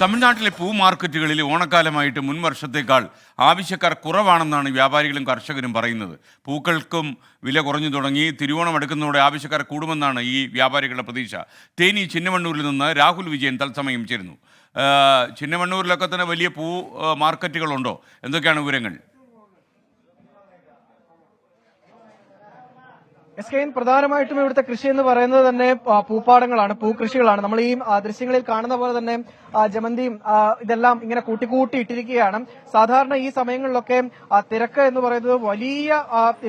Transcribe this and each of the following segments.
തമിഴ്നാട്ടിലെ പൂ മാർക്കറ്റുകളിൽ ഓണക്കാലമായിട്ട് മുൻ വർഷത്തേക്കാൾ ആവശ്യക്കാർ കുറവാണെന്നാണ് വ്യാപാരികളും കർഷകരും പറയുന്നത്. പൂക്കൾക്കും വില കുറഞ്ഞു തുടങ്ങി തിരുവോണം അടുക്കുന്നതോടെ ആവശ്യക്കാർ കൂടുമെന്നാണ് ഈ വ്യാപാരികളുടെ പ്രതീക്ഷ. തേനി ചിന്നമണ്ണൂരിൽ നിന്ന് രാഹുൽ വിജയൻ തത്സമയം ചേരുന്നു. ചിന്നവണ്ണൂരിലൊക്കെ തന്നെ വലിയ പൂ മാർക്കറ്റുകളുണ്ടോ? എന്തൊക്കെയാണ് വിവരങ്ങൾ? എസ് കെ പ്രധാനമായിട്ടും ഇവിടുത്തെ കൃഷി എന്ന് പറയുന്നത് തന്നെ പൂപ്പാടങ്ങളാണ് പൂക്കൃഷികളാണ്. നമ്മൾ ഈ ദൃശ്യങ്ങളിൽ കാണുന്ന പോലെ തന്നെ ജമന്തിയും ഇതെല്ലാം ഇങ്ങനെ കൂട്ടിക്കൂട്ടി ഇട്ടിരിക്കുകയാണ്. സാധാരണ ഈ സമയങ്ങളിലൊക്കെ തിരക്ക് എന്ന് പറയുന്നത് വലിയ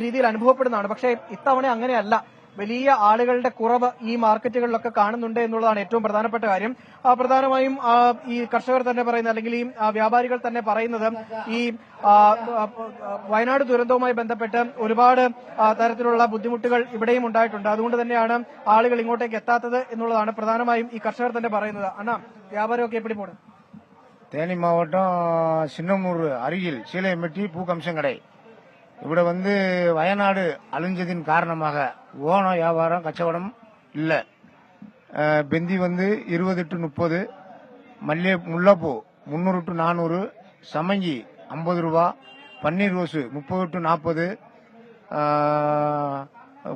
രീതിയിൽ അനുഭവപ്പെടുന്നതാണ്. പക്ഷേ ഇത്തവണ അങ്ങനെയല്ല. വലിയ ആളുകളുടെ കുറവ് ഈ മാർക്കറ്റുകളിലൊക്കെ കാണുന്നുണ്ട് എന്നുള്ളതാണ് ഏറ്റവും പ്രധാനപ്പെട്ട കാര്യം ആ, പ്രധാനമായും ആ, ഈ കർഷകർ തന്നെ പറയുന്നത് അല്ലെങ്കിൽ ഈ ആ, വ്യാപാരികൾ തന്നെ പറയുന്നത് ഈ ആ, ആ, വയനാട് ദുരന്തവുമായി ബന്ധപ്പെട്ട് ഒരുപാട് ആ, തരത്തിലുള്ള ബുദ്ധിമുട്ടുകൾ ഇവിടെയും ഉണ്ടായിട്ടുണ്ട് അതുകൊണ്ട് തന്നെയാണ് ആളുകൾ ഇങ്ങോട്ടേക്ക് എത്താത്തത് എന്നുള്ളതാണ് പ്രധാനമായും ഈ കർഷകർ തന്നെ പറയുന്നത് അണ്ണാ വ്യാപാരമൊക്കെ എപ്പിടി പോണ് தேனி மாவட்டம் சின்னமூர் அருகில் சீலையம்பட்டி பூக்கம்சம் கடை ഇവിടെ வந்து வயநாடு அழிஞ்சதின் காரணமாக ஓணம் வியாபாரம் கச்சவடம் இல்லை பெந்தி வந்து இருபது டு முப்பது மல்லிகை முல்லைப்பூ முந்நூறு டு நானூறு சமங்கி ஐம்பது ரூபா பன்னீர் ரோஸு முப்பது டு நாற்பது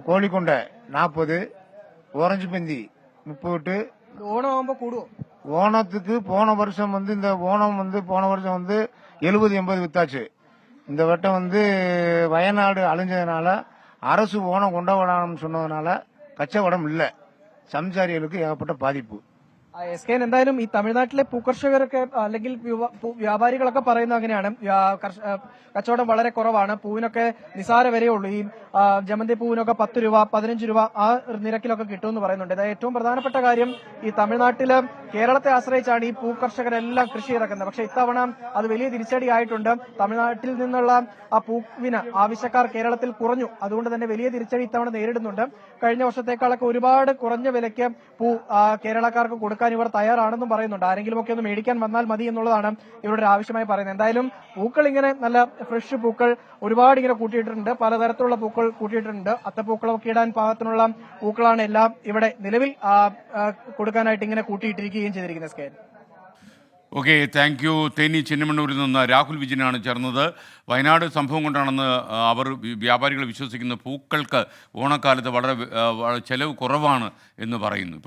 கோழிக்கொண்டை நாற்பது ஓரஞ்சு பெந்தி முப்பது டு ഓണമാകുമ്പോ കൂടുവോ ஓணத்துக்கு போன வருஷம் வந்து இந்த ஓணம் வந்து போன வருஷம் வந்து எழுபது எண்பது வித்தாச்சு இந்த வட்டம் வந்து வயநாடு அழிஞ்சதுனால அரசு ஓணம் கொண்டாடணும்னு சொன்னதுனால கச்சவடம் இல்லை. சம்சாரிகளுக்கு ஏகப்பட்ட பாதிப்பு. എസ് കെ എന്തായാലും ഈ തമിഴ്നാട്ടിലെ പൂക്കർഷകരൊക്കെ അല്ലെങ്കിൽ വ്യാപാരികളൊക്കെ പറയുന്നത് അങ്ങനെയാണ്. കച്ചവടം വളരെ കുറവാണ്. പൂവിനൊക്കെ നിസാര വരെയേ ഉള്ളൂ ഈ ജമന്തി പൂവിനൊക്കെ പത്ത് രൂപ പതിനഞ്ച് രൂപ ആ നിരക്കിലൊക്കെ കിട്ടുമെന്ന് പറയുന്നുണ്ട്. ഇത് ഏറ്റവും പ്രധാനപ്പെട്ട കാര്യം ഈ തമിഴ്നാട്ടിലെ കേരളത്തെ ആശ്രയിച്ചാണ് ഈ പൂക്കർഷകരെല്ലാം കൃഷി ഇറക്കുന്നത് പക്ഷെ ഇത്തവണ അത് വലിയ തിരിച്ചടി ആയിട്ടുണ്ട്. തമിഴ്നാട്ടിൽ നിന്നുള്ള ആ പൂവിന് ആവശ്യക്കാർ കേരളത്തിൽ കുറഞ്ഞു. അതുകൊണ്ട് തന്നെ വലിയ തിരിച്ചടി ഇത്തവണ നേരിടുന്നുണ്ട്. കഴിഞ്ഞ വർഷത്തേക്കാളൊക്കെ ഒരുപാട് കുറഞ്ഞ വിലയ്ക്ക് പൂ കേരളക്കാർക്ക് കൊടുക്കാൻ ഇവർ തയ്യാറാണെന്നും പറയുന്നുണ്ട്. ആരെങ്കിലും ഒക്കെ ഒന്ന് മേടിക്കാൻ വന്നാൽ മതി എന്നുള്ളതാണ് ഇവരുടെ ആവശ്യമായി പറയുന്നത്. എന്തായാലും പൂക്കൾ ഇങ്ങനെ നല്ല ഫ്രഷ് പൂക്കൾ ഒരുപാട് ഇങ്ങനെ കൂട്ടിയിട്ടുണ്ട് പലതരത്തിലുള്ള പൂക്കൾ കൂട്ടിയിട്ടുണ്ട് അത്തപ്പൂക്കളൊക്കെ ഇടാൻ പാകത്തിനുള്ള പൂക്കളാണ് എല്ലാം ഇവിടെ നിലവിൽ കൊടുക്കാനായിട്ട് ഇങ്ങനെ കൂട്ടിയിട്ടിരിക്കുകയും ചെയ്തിരിക്കുന്നത് scan okay thank you. Theni ചിന്നമണ്ണൂരിൽ നിന്ന് രാഹുൽ വിജയനാണ് ചേർന്നത്. വയനാട് സംഭവം കൊണ്ടാണെന്ന് അവർ വ്യാപാരികൾ വിശ്വസിക്കുന്ന പൂക്കൾക്ക് ഓണക്കാലത്ത് വളരെ ചെലവ് കുറവാണ് എന്ന് പറയുന്നു.